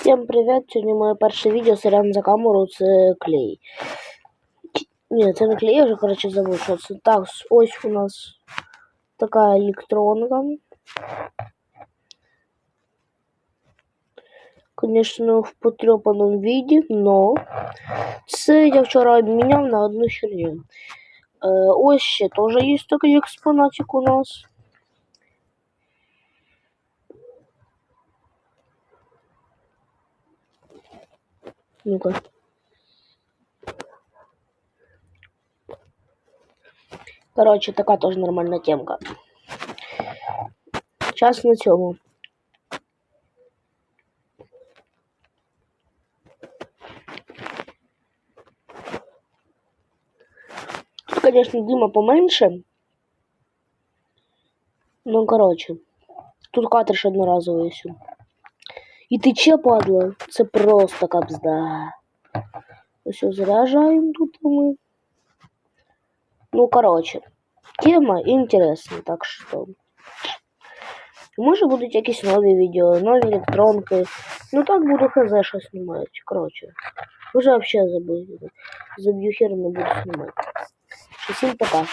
Всім привіт! Сьогодні моє перше відео сорян за камеру це клей. Ті- Ні, це не клей, я вже коротше забув, що це. Так, с- ось у нас така електронка. Конечно, в потрепанном виде, но це я вчора обміняв на одну херню. Е, ось ще теж є такий експонатик у нас. Ну-ка. Короче, така теж нормальна темка. Час на цьому. Тут, конечно, Дима поменьше. Ну, короче. Тут катриш одноразовий все. І тече, падла. Це просто капзда. Все, заряджаємо тут ми. Ну, короче. Тема інтересна, так що. Може будуть якісь нові відео, нові електронки. Ну так буду хз що знімати. Короче. Уже вообще забив. Заб'ю хер не буду знімати. Всім пока.